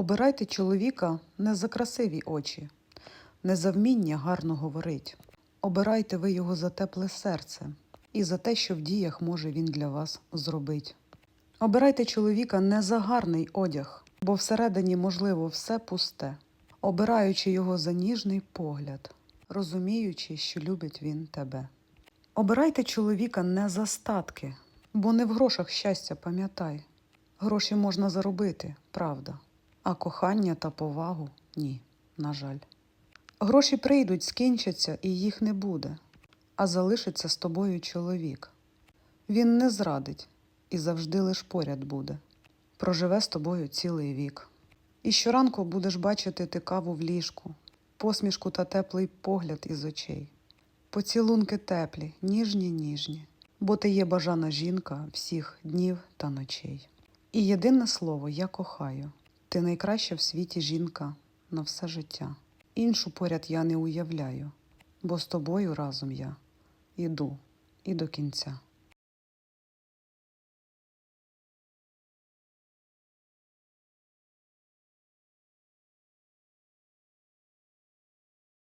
Обирайте чоловіка не за красиві очі, не за вміння гарно говорить. Обирайте ви його за тепле серце і за те, що в діях може він для вас зробить. Обирайте чоловіка не за гарний одяг, бо всередині, можливо, все пусте, обираючи його за ніжний погляд, розуміючи, що любить він тебе. Обирайте чоловіка не за статки, бо не в грошах щастя, пам'ятай. Гроші можна заробити, правда, а кохання та повагу ні, на жаль. Гроші прийдуть, скінчаться, і їх не буде, а залишиться з тобою чоловік. Він не зрадить і завжди лиш поряд буде. Проживе з тобою цілий вік. І щоранку будеш бачити ти каву в ліжку, посмішку та теплий погляд із очей. Поцілунки теплі, ніжні, ніжні, бо ти є бажана жінка всіх днів та ночей. І єдине слово я кохаю. Ти найкраща в світі жінка на все життя. Іншу поряд я не уявляю, бо з тобою разом я іду і до кінця.